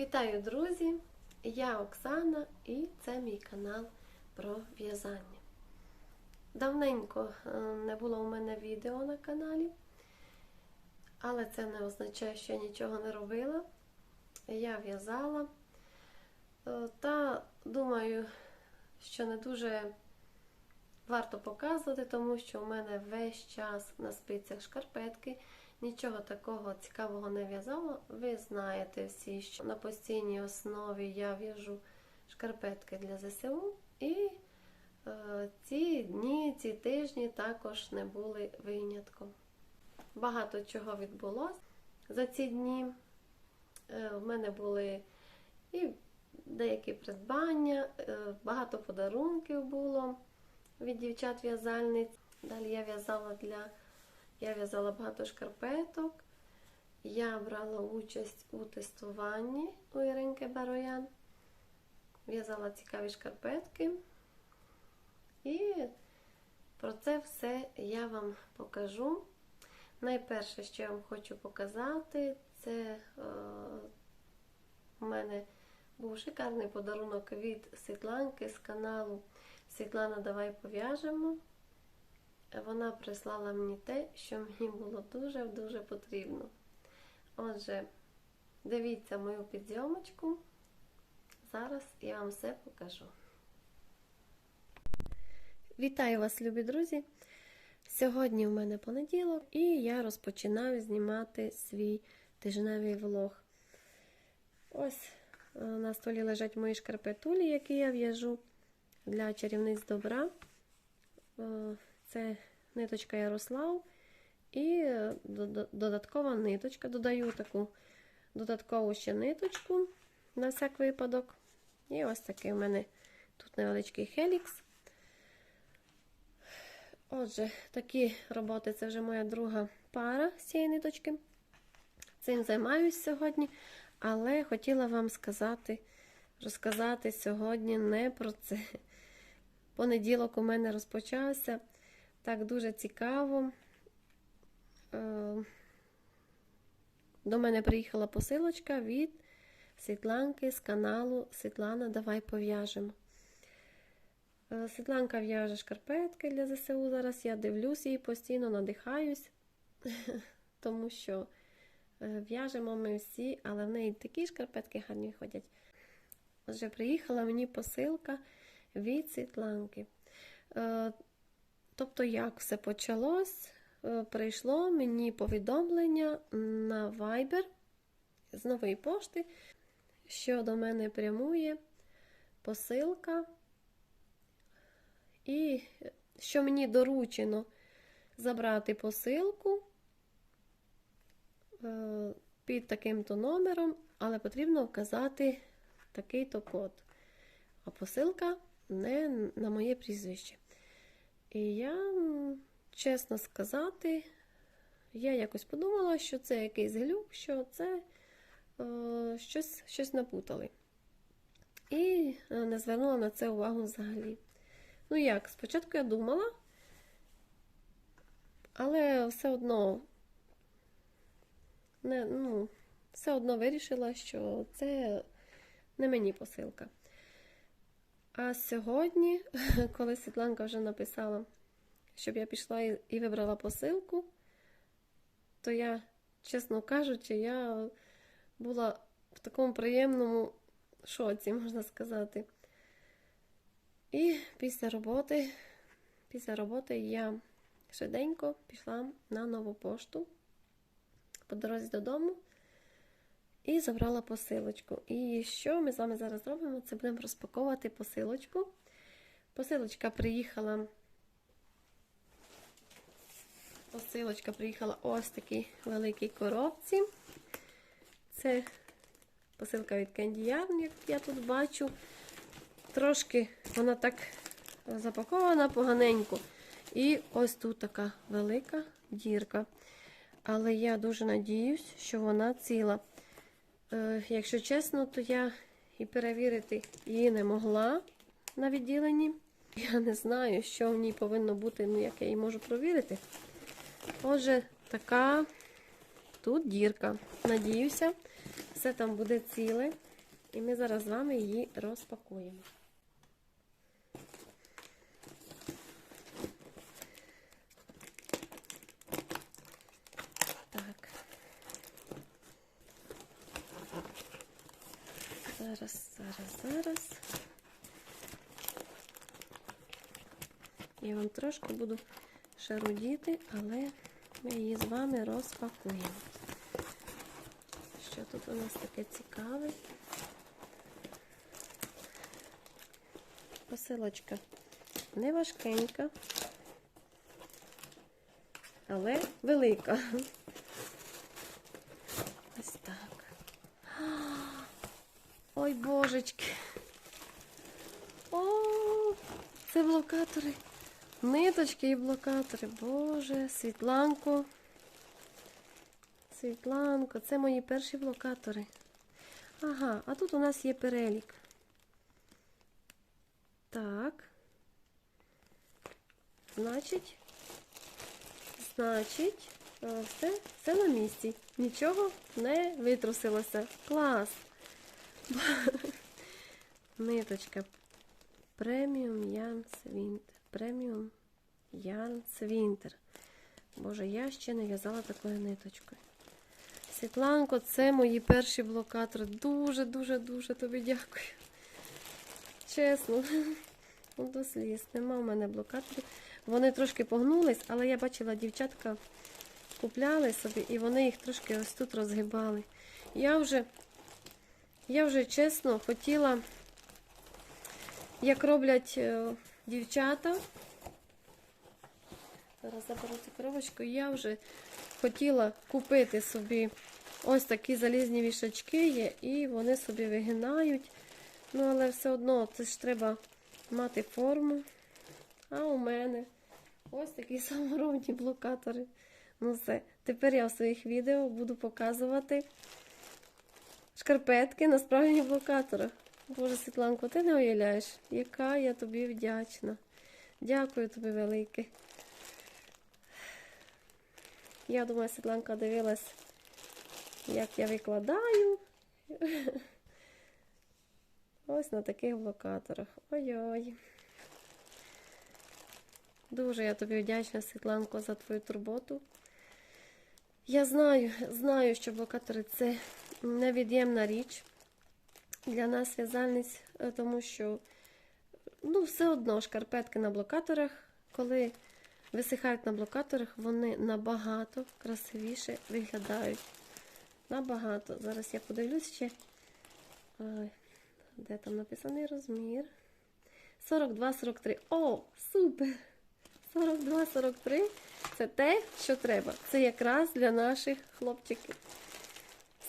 Вітаю, друзі! Я Оксана і це мій канал про в'язання. Давненько е, не було у мене відео на каналі, але це не означає, що я нічого не робила. Я в'язала Е, та думаю, що не дуже варто показувати, тому що у мене весь час на спицях шкарпетки. Нічого такого цікавого не в'язала. Ви знаєте всі, що на постійній основі я в'яжу шкарпетки для ЗСУ. І е, ці дні, ці тижні також не були винятком. Багато чого відбулося за ці дні. Е, в мене були і деякі придбання, е, багато подарунків було від дівчат-в'язальниць. Далі я в'язала для я в'язала багато шкарпеток. Я брала участь у тестуванні у Іринки Бароян. В'язала цікаві шкарпетки. І про це все я вам покажу. Найперше, що я вам хочу показати, це е, у мене був шикарний подарунок від Світланки з каналу Світлана, давай пов'яжемо. Вона прислала мені те, що мені було дуже-дуже потрібно. Отже, дивіться мою підйомочку. Зараз я вам все покажу. Вітаю вас, любі друзі! Сьогодні у мене понеділок, і я розпочинаю знімати свій тижневий влог. Ось е, на столі лежать мої шкарпетулі, які я в'яжу для чарівниць добра. Це ниточка Ярослав і додаткова ниточка. Додаю таку додаткову ще ниточку на всяк випадок. І ось такий у мене тут невеличкий хелікс. Отже, такі роботи це вже моя друга пара з цієї ниточки. Цим займаюсь сьогодні, але хотіла вам сказати, розказати сьогодні не про це. Понеділок у мене розпочався. Так, дуже цікаво. Е, До мене приїхала посилочка від Світланки з каналу Світлана, давай пов'яжемо. Е, Світланка в'яже шкарпетки для ЗСУ. Зараз я дивлюсь її постійно, надихаюсь, тому що е, в'яжемо ми всі, але в неї такі шкарпетки гарні ходять. Отже, приїхала мені посилка від Світланки. Тобто, як все почалось, прийшло мені повідомлення на Viber з нової пошти, що до мене прямує посилка, і що мені доручено забрати посилку під таким-то номером, але потрібно вказати такий-то код. А посилка не на моє прізвище. І я, чесно сказати, я якось подумала, що це якийсь глюк, що це е, щось, щось напутали. І не звернула на це увагу взагалі. Ну як, спочатку я думала, але все одно не, ну, все одно вирішила, що це не мені посилка. А сьогодні, коли Світланка вже написала, щоб я пішла і вибрала посилку, то я, чесно кажучи, я була в такому приємному шоці, можна сказати. І після роботи, після роботи я швиденько пішла на нову пошту по дорозі додому. І забрала посилочку. І що ми з вами зараз робимо? Це будемо розпаковувати посилочку. Посилочка приїхала. Посилочка приїхала ось такій великій коробці. Це посилка від Candy Yarn, як я тут бачу. Трошки вона так запакована поганенько. І ось тут така велика дірка. Але я дуже надіюсь, що вона ціла. Якщо чесно, то я і перевірити її не могла на відділенні. Я не знаю, що в ній повинно бути, ну як я її можу провірити. Отже, така тут дірка. Надіюся, все там буде ціле. І ми зараз з вами її розпакуємо. Так. Зараз, зараз, зараз. Я вам трошки буду шарудіти, але ми її з вами розпакуємо. Що тут у нас таке цікаве? Посилочка не важкенька, але велика. Ось так. Ой, божечки. О, це блокатори. Ниточки і блокатори. Боже, Світланко. Світланко, це мої перші блокатори. Ага, а тут у нас є перелік. Так. Значить, значить, все, все на місці. Нічого не витрусилося. Клас. Ниточка. Преміум Ян Свінтер. Преміум Ян Свінтер. Боже, я ще не в'язала такою ниточкою. Світланко, це мої перші блокатори. Дуже-дуже-дуже тобі дякую. Чесно, ну, до сліз. Нема в мене блокаторів. Вони трошки погнулись, але я бачила, дівчатка купляли собі і вони їх трошки ось тут розгибали. Я вже, я вже чесно хотіла, як роблять е, дівчата. Зараз заберу цю коробочку. Я вже хотіла купити собі ось такі залізні вішачки є, і вони собі вигинають. Ну, але все одно це ж треба мати форму. А у мене ось такі саморобні блокатори. Ну все, тепер я в своїх відео буду показувати шкарпетки на справжніх блокаторах. Боже, Світланко, ти не уявляєш, яка я тобі вдячна. Дякую тобі велике. Я думаю, Світланка дивилась, як я викладаю. Ось на таких блокаторах. Ой-ой. Дуже я тобі вдячна, Світланко, за твою турботу. Я знаю, знаю, що блокатори це невід'ємна річ для нас, в'язальниць, е, тому що ну, все одно шкарпетки на блокаторах, коли висихають на блокаторах, вони набагато красивіше виглядають. Набагато. Зараз я подивлюсь ще. Де там написаний розмір? 42-43. О, супер! 42-43 це те, що треба. Це якраз для наших хлопчиків.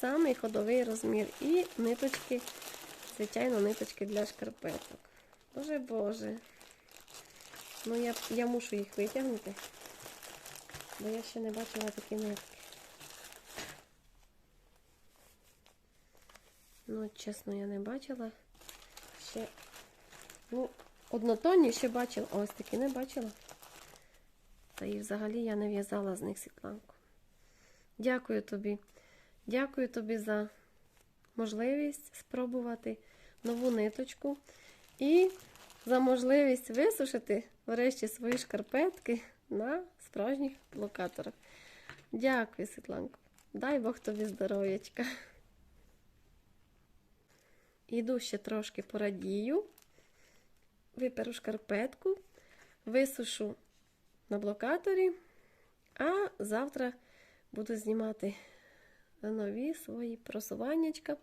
Самий ходовий розмір. І ниточки, звичайно, ниточки для шкарпеток. Боже Боже. Ну, я, я мушу їх витягнути, бо я ще не бачила такі нитки. Ну, чесно, я не бачила. Ще, ну, однотонні ще бачила. Ось такі не бачила. Та і взагалі я не в'язала з них світланку. Дякую тобі. Дякую тобі за можливість спробувати нову ниточку і за можливість висушити врешті свої шкарпетки на справжніх блокаторах. Дякую, Світланко. Дай Бог тобі здоров'ячка. Іду ще трошки порадію, виперу шкарпетку, висушу на блокаторі, а завтра буду знімати нові свої просуваннячка,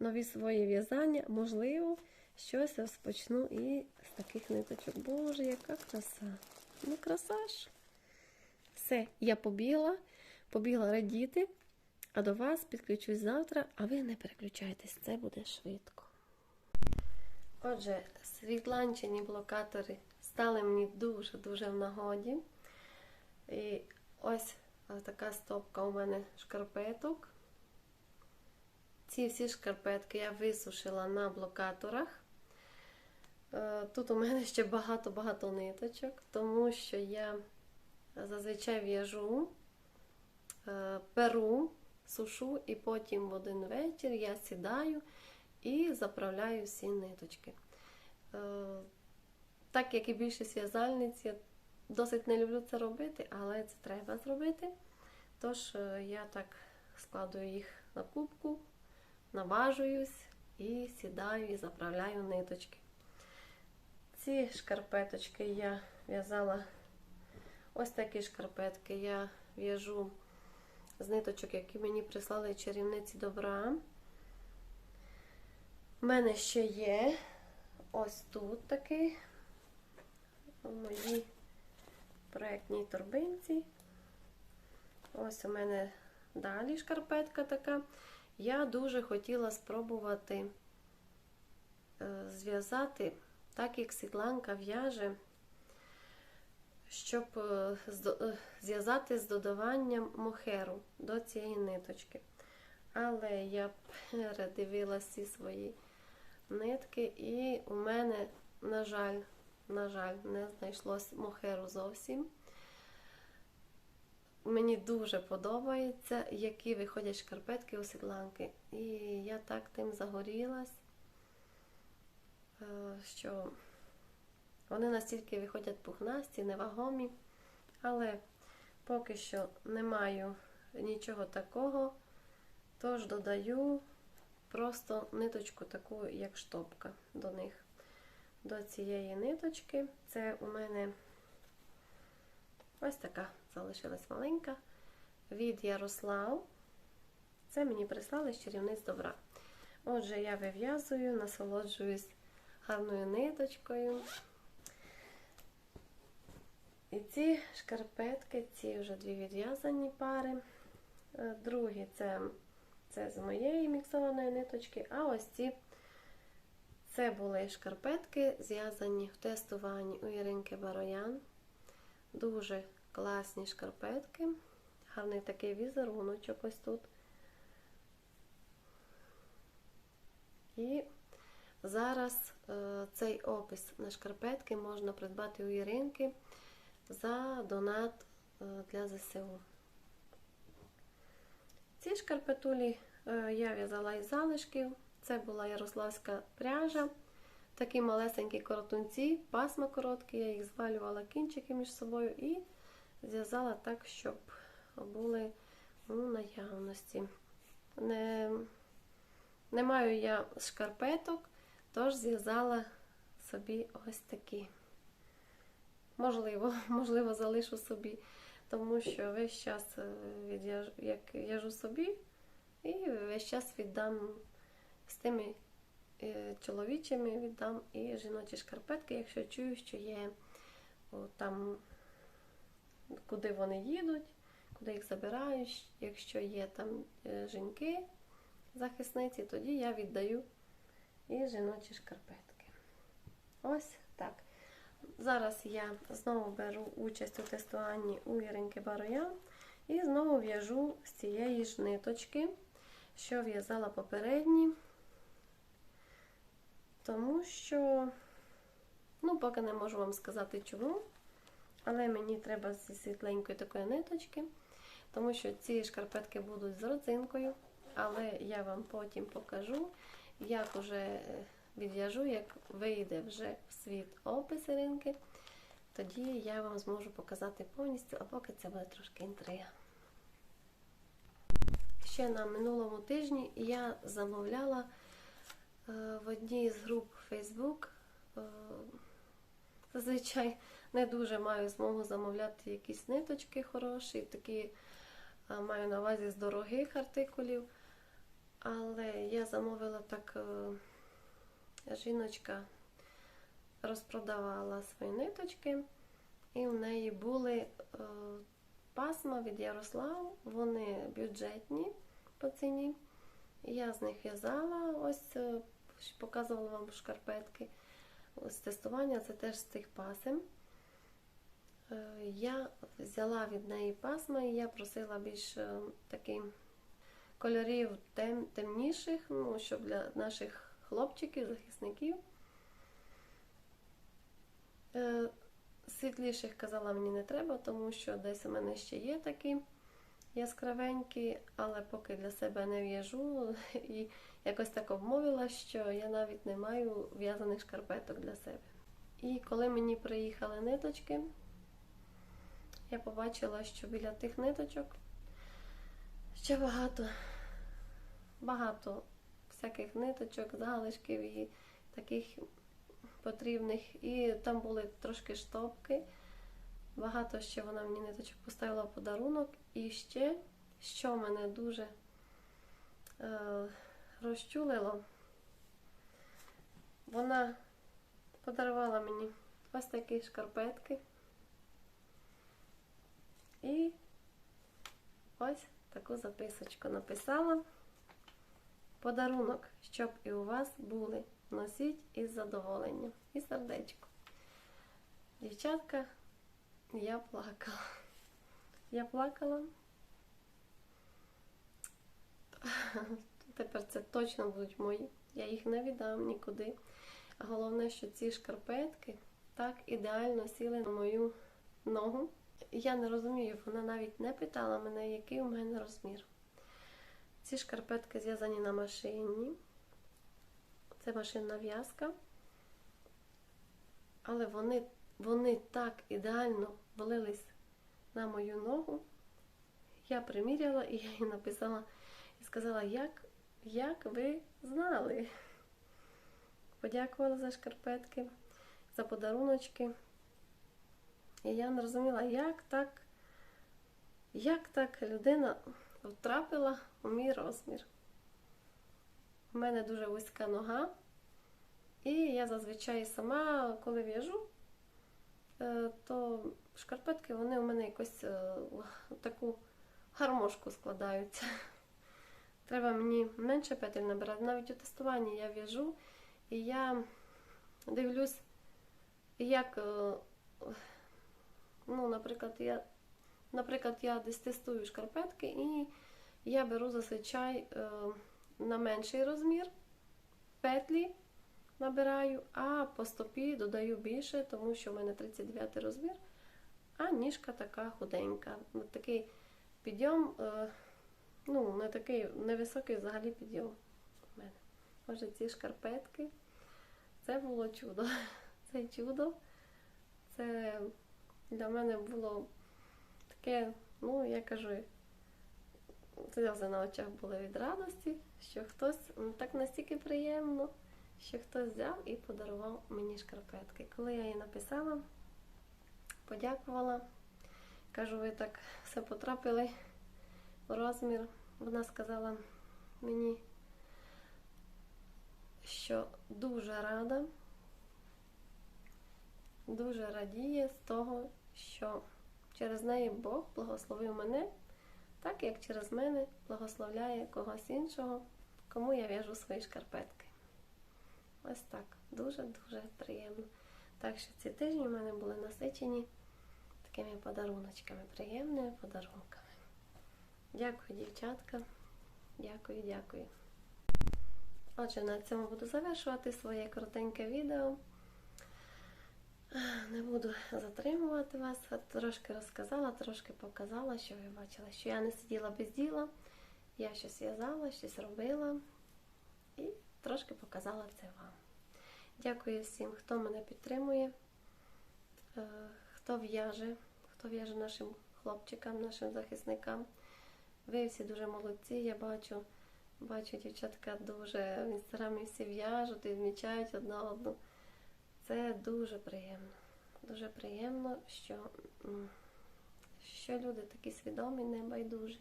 нові свої в'язання. Можливо, щось розпочну і з таких ниточок. Боже, яка краса! Ну, краса ж! Все, я побігла, побігла радіти, а до вас підключусь завтра, а ви не переключайтесь, це буде швидко. Отже, світланчені блокатори стали мені дуже-дуже в нагоді. І ось така стопка у мене шкарпеток. Ці всі шкарпетки я висушила на блокаторах. Е, Тут у мене ще багато-багато ниточок, тому що я зазвичай в'яжу, е, перу, сушу, і потім в один вечір я сідаю і заправляю всі ниточки. Е, Так як і більшість в'язальниць, досить не люблю це робити, але це треба зробити. Тож е, я так складую їх на кубку, наважуюсь і сідаю і заправляю ниточки. Ці шкарпеточки я в'язала ось такі шкарпетки. Я в'яжу з ниточок, які мені прислали чарівниці добра. У мене ще є ось тут такий у моїй проєктній торбинці. Ось у мене далі шкарпетка така. Я дуже хотіла спробувати е, зв'язати, так як Світланка в'яже, щоб е, е, зв'язати з додаванням мохеру до цієї ниточки. Але я передивила всі свої нитки, і у мене, на жаль, на жаль, не знайшлось мохеру зовсім. Мені дуже подобається, які виходять шкарпетки у Світланки. І я так тим загорілась, е, що вони настільки виходять пухнасті, невагомі. Але поки що не маю нічого такого, тож додаю просто ниточку таку, як штопка до них. До цієї ниточки. Це у мене ось така залишилась маленька від Ярослав. Це мені прислали з чарівниць добра. Отже, я вив'язую, насолоджуюсь гарною ниточкою. І ці шкарпетки, ці вже дві відв'язані пари. Е, Другі це, це з моєї міксованої ниточки, а ось ці це були шкарпетки, зв'язані в тестуванні у Іринки Бароян. Дуже класні шкарпетки. Гарний такий візеруночок ось тут. І зараз е, цей опис на шкарпетки можна придбати у Іринки за донат е, для ЗСУ. Ці шкарпетулі е, я в'язала із залишків. Це була ярославська пряжа. Такі малесенькі коротунці, пасма короткі, я їх звалювала кінчики між собою і зв'язала так, щоб були у наявності. Не, не маю я шкарпеток, тож зв'язала собі ось такі. Можливо, можливо, залишу собі, тому що весь час е, відв'яжу, як в'яжу собі, і весь час віддам з тими е, чоловічими віддам і жіночі шкарпетки, якщо чую, що є там, куди вони їдуть, куди їх забирають, якщо є там е, жінки, захисниці, тоді я віддаю і жіночі шкарпетки. Ось так. Зараз я знову беру участь у тестуванні у Іринки Бароян і знову в'яжу з цієї ж ниточки, що в'язала попередні, тому що, ну, поки не можу вам сказати чому, але мені треба зі світленької такої ниточки, тому що ці шкарпетки будуть з родзинкою, але я вам потім покажу, як уже відв'яжу, як вийде вже в світ опис ринки, тоді я вам зможу показати повністю, а поки це буде трошки інтрига. Ще на минулому тижні я замовляла е, в одній з груп Facebook. е, Зазвичай не дуже маю змогу замовляти якісь ниточки хороші, такі е, маю на увазі з дорогих артикулів. Але я замовила так, е, жіночка розпродавала свої ниточки, і в неї були е, пасма від Ярослав, вони бюджетні по ціні. Я з них в'язала, ось е, показувала вам шкарпетки. Ось тестування це теж з тих пасем. Е, Я взяла від неї пасма і я просила більш е, такий кольорів тем, темніших, ну, щоб для наших хлопчиків, захисників. Е, Світліших казала мені не треба, тому що десь у мене ще є такі. Яскравенькі, але поки для себе не в'яжу. І якось так обмовила, що я навіть не маю в'язаних шкарпеток для себе. І коли мені приїхали ниточки, я побачила, що біля тих ниточок ще багато, багато всяких ниточок, залишків і таких потрібних. І там були трошки штопки. Багато ще вона мені ниточок поставила в подарунок. І ще, що мене дуже е, розчулило, вона подарувала мені ось такі шкарпетки. І ось таку записочку написала. Подарунок, щоб і у вас були. Носіть із задоволенням. І сердечко. Дівчатка, я плакала. Я плакала. Тепер це точно будуть мої. Я їх не віддам нікуди. Головне, що ці шкарпетки так ідеально сіли на мою ногу. Я не розумію, вона навіть не питала мене, який у мене розмір. Ці шкарпетки зв'язані на машині. Це машинна в'язка. Але вони, вони так ідеально влились на мою ногу. Я приміряла і я їй написала і сказала, як, як ви знали. Подякувала за шкарпетки, за подаруночки. І я не розуміла, як так, як так людина втрапила у мій розмір. У мене дуже вузька нога, і я зазвичай сама, коли в'яжу, то шкарпетки вони у мене якось е, таку гармошку складаються. Треба мені менше петель набирати. Навіть у тестуванні я в'яжу, і я дивлюсь, як, е, ну, наприклад, я, наприклад, я десь тестую шкарпетки, і я беру зазвичай е, на менший розмір петлі набираю, а по стопі додаю більше, тому що в мене 39 розмір, а ніжка така худенька. Такий підйом, е, ну, не такий невисокий взагалі підйом у мене. Отже, ці шкарпетки. Це було чудо. Це чудо. Це для мене було таке, ну, я кажу, сльози на очах були від радості, що хтось так настільки приємно, що хтось взяв і подарував мені шкарпетки. Коли я їй написала, подякувала, кажу, ви так все потрапили у розмір. Вона сказала мені, що дуже рада, дуже радіє з того, що через неї Бог благословив мене, так як через мене благословляє когось іншого, кому я в'яжу свої шкарпетки. Ось так. Дуже-дуже приємно. Так що ці тижні в мене були насичені такими подаруночками, приємними подарунками. Дякую, дівчатка. Дякую, дякую. Отже, на цьому буду завершувати своє коротеньке відео. Не буду затримувати вас. Трошки розказала, трошки показала, що ви бачили, що я не сиділа без діла, я щось в'язала, щось робила і трошки показала це вам. Дякую всім, хто мене підтримує, е, хто в'яже, хто в'яже нашим хлопчикам, нашим захисникам. Ви всі дуже молодці, я бачу. Бачу, дівчатка дуже в інстаграмі всі в'яжуть і відмічають одна одну. Це дуже приємно. Дуже приємно, що, що люди такі свідомі, небайдужі.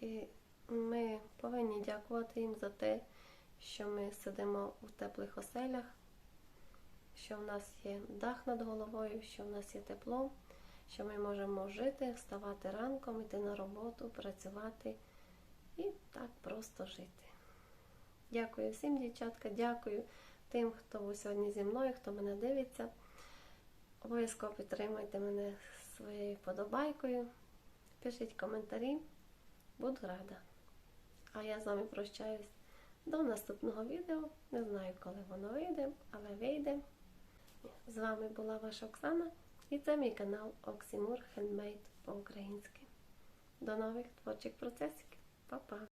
І ми повинні дякувати їм за те, що ми сидимо у теплих оселях, що в нас є дах над головою, що в нас є тепло, що ми можемо жити, вставати ранком, йти на роботу, працювати і так просто жити. Дякую всім, дівчатка, дякую тим, хто сьогодні зі мною, хто мене дивиться. Обов'язково підтримуйте мене своєю вподобайкою. Пишіть коментарі, буду рада. А я з вами прощаюсь до наступного відео. Не знаю, коли воно вийде, але вийде. З вами була ваша Оксана і це мій канал Оксімур Хендмейд по-українськи. До нових творчих процесів. Па-па!